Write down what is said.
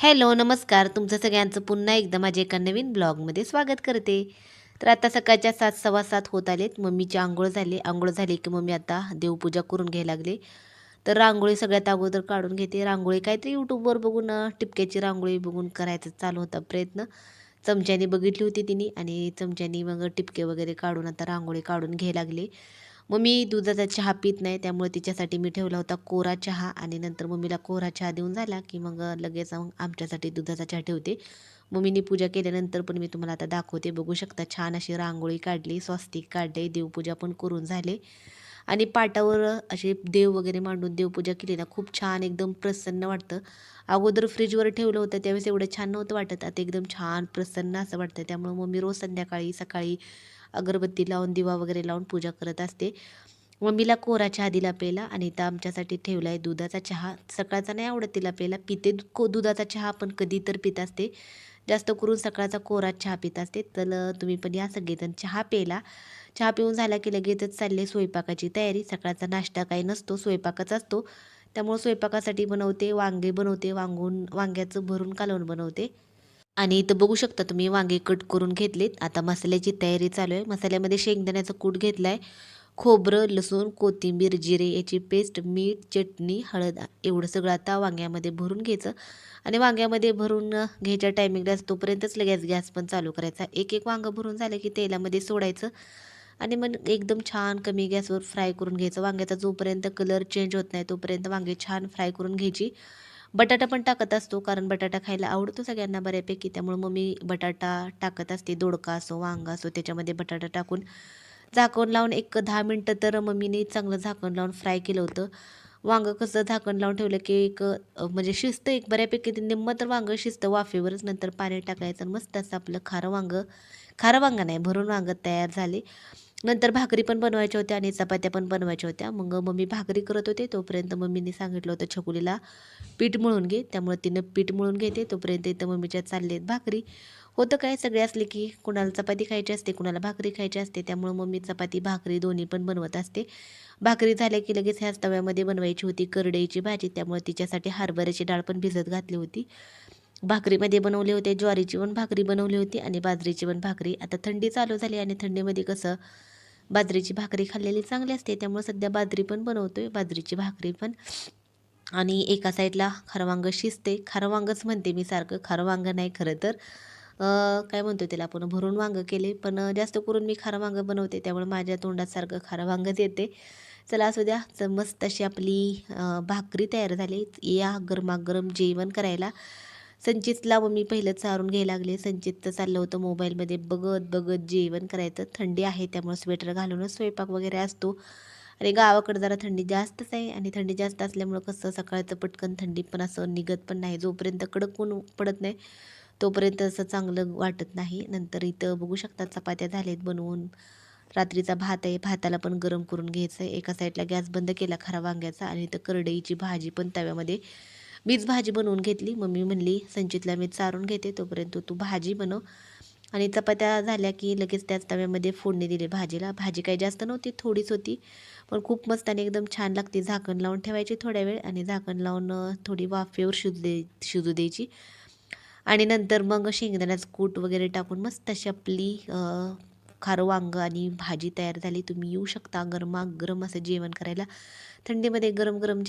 Hello नमस्कार. तुमचं सगळ्यांचं पुन्हा एकदा माझ्या एका नवीन ब्लॉगमध्ये स्वागत करते. तर आता सकाळच्या सात सव्वा सात होत आलेत. मम्मीची आंघोळ झाली. आंघोळ झाली की मम्मी आता देवपूजा करून घ्यायला लागले. तर रांगोळी सगळ्यात अगोदर काढून घेते. रांगोळी काहीतरी यूट्यूबवर बघून टिपक्याची रांगोळी बघून करायचा चालू होता प्रयत्न. चमच्याने बघितली होती तिने आणि चमच्याने मग टिपके वगैरे काढून आता रांगोळी काढून घ्यायला लागले. मग मी दुधाचा चहा पित नाही त्यामुळे तिच्यासाठी मी ठेवला होता कोरा चहा आणि नंतर मम्मीला कोरा चहा देऊन झाला की मग लगेच मग आमच्यासाठी दुधाचा चहा ठेवते. मम्मीनी पूजा केल्यानंतर पण मी तुम्हाला आता दाखवते. बघू शकता छान अशी रांगोळी काढली स्वस्तिक काढले देवपूजा पण करून झाले. आणि पाटावर असे देव वगैरे मांडून देवपूजा केली ना खूप छान एकदम प्रसन्न वाटतं. अगोदर फ्रीजवर ठेवलं होतं त्यावेळेस एवढं छान नव्हतं वाटत. आता एकदम छान प्रसन्न असं वाटतं. त्यामुळं मम्मी रोज संध्याकाळी सकाळी अगरबत्ती लावून दिवा वगैरे लावून पूजा करत असते. मम्मीला कोरा चहा दिला प्यायला आणि तर आमच्यासाठी ठेवला आहे दुधाचा चहा. सकाळचा नाही आवडत तिला प्यायला पिते दु- को दुधाचा चहा पण कधी तर पित असते. जास्त करून सकाळचा कोरा चहा पित असते. तर तुम्ही पण या सगळेजण. चहा प्यायला. चहा पिऊन झाला की लगेचच चालले स्वयंपाकाची तयारी. सकाळचा नाश्ता काही नसतो स्वयंपाकच असतो. त्यामुळे स्वयंपाकासाठी बनवते वांगे बनवते वांगून वांग्याचं भरून कालवून बनवते. आणि इथं बघू शकता तुम्ही वांगे कट करून घेतलेत. आता मसाल्याची तयारी चालू आहे. मसाल्यामध्ये शेंगदाण्याचा कूट घेतला आहे खोबरं लसूण कोथिंबीर जिरे याची पेस्ट मीठ चटणी हळद एवढं सगळं आता वांग्यामध्ये भरून घ्यायचं. आणि वांग्यामध्ये भरून घ्यायच्या टायमिंगला तोपर्यंतच लगेच गॅस पण चालू करायचा. एक एक वांगं भरून झालं की तेलामध्ये सोडायचं. आणि मग एकदम छान कमी गॅसवर फ्राय करून घ्यायचं. वांग्याचा जोपर्यंत कलर चेंज होत नाही तोपर्यंत वांगे छान फ्राय करून घ्यायची. बटाटा पण टाकत असतो कारण बटाटा खायला आवडतो सगळ्यांना बऱ्यापैकी. त्यामुळे मग मी बटाटा टाकत असते दोडका असो वांगा असो त्याच्यामध्ये बटाटा टाकून झाकण लावून एक दहा मिनटं तर मम्मीने चांगलं झाकण लावून फ्राय केलं होतं. वांगं कसं झाकण लावून ठेवलं की एक म्हणजे शिजतं एक बऱ्यापैकी ते निम्मं तर वांगं शिजतं वाफेवरच नंतर पाणी टाकायचं आणि मस्त असं आपलं खारं वांगं खारं वांगं नाही भरून वांगं तयार झाले. नंतर भाकरी पण बनवायच्या होत्या आणि चपात्या पण बनवायच्या होत्या. मग मम्मी भाकरी करत होते तोपर्यंत मम्मीने सांगितलं होतं छकुलीला पीठ मळून घे. त्यामुळे तिनं पीठ मळून घेते तोपर्यंत इथं मम्मीच्या चाललेत भाकरी. होतं काय सगळे असले की कुणाला चपाती खायची असते कुणाला भाकरी खायची असते. त्यामुळं मम्मी चपाती भाकरी दोन्ही पण बनवत असते. भाकरी झाल्या की लगेच ह्याच तव्यामध्ये बनवायची होती करडईची भाजी. त्यामुळे तिच्यासाठी हरभऱ्याची डाळ पण भिजत घातली होती. भाकरीमध्ये बनवले होते ज्वारीची पण भाकरी बनवली होती आणि बाजरीची पण भाकरी. आता थंडी चालू झाली आणि थंडीमध्ये कसं बाजरीची भाकरी खाल्लेली चांगली असते. त्यामुळे सध्या बाजरी पण बनवतोय. बाजरीची भाकरी पण. आणि एका साईडला खारं शिजते. खारं म्हणते मी सारखं. खारं नाही खरं तर. काय म्हणतो त्याला आपण? भरून वांगं केले. पण जास्त करून मी खारं वांगं बनवते. त्यामुळे माझ्या तोंडात सारखं खारं येते. चला असू द्या. तर मस्त अशी आपली भाकरी तयार झाली. या गरमागरम जेवण करायला. संचितला मग मी पहिलं चारून घ्यायला लागले. संचितचं चाललं होतं मोबाईलमध्ये. बघत बघत जेवण करायचं. थंडी आहे त्यामुळे स्वेटर घालूनच स्वयंपाक वगैरे असतो. आणि गावाकडे जरा थंडी जास्तच आहे आणि थंडी जास्त असल्यामुळं कसं सकाळचं पटकन थंडी पण असं निघत पण नाही. जोपर्यंत कडक ऊन पडत नाही तोपर्यंत असं चांगलं वाटत नाही. नंतर इथं बघू शकता चपात्या झाल्यात बनवून. रात्रीचा भात आहे. भाताला पण गरम करून घ्यायचं आहे. एका साईडला गॅस बंद केला खरा वांग्याचा. आणि इथं करडईची भाजी पण तव्यामध्ये मीच भाजी बनवून घेतली. मम्मी म्हणली संचितला मी चारून घेते तोपर्यंत तू भाजी बनव. आणि चपात्या झाल्या की लगेच त्याच तव्यामध्ये फोडणी दिली भाजीला. भाजी काही जास्त नव्हती थोडीच होती. पण खूप मस्त आणि एकदम छान लागते. झाकण लावून ठेवायची थोड्या वेळ आणि झाकण लावून थोडी वाफेवर शिजू दे शिजू द्यायची. आणि नंतर मग शेंगदाण्याचं कूट वगैरे टाकून मस्त अशी आपली खारं वांगं आणि भाजी तयार झाली. तुम्ही येऊ शकता गरमागरम असं जेवण करायला. थंडीमध्ये गरम गरम जे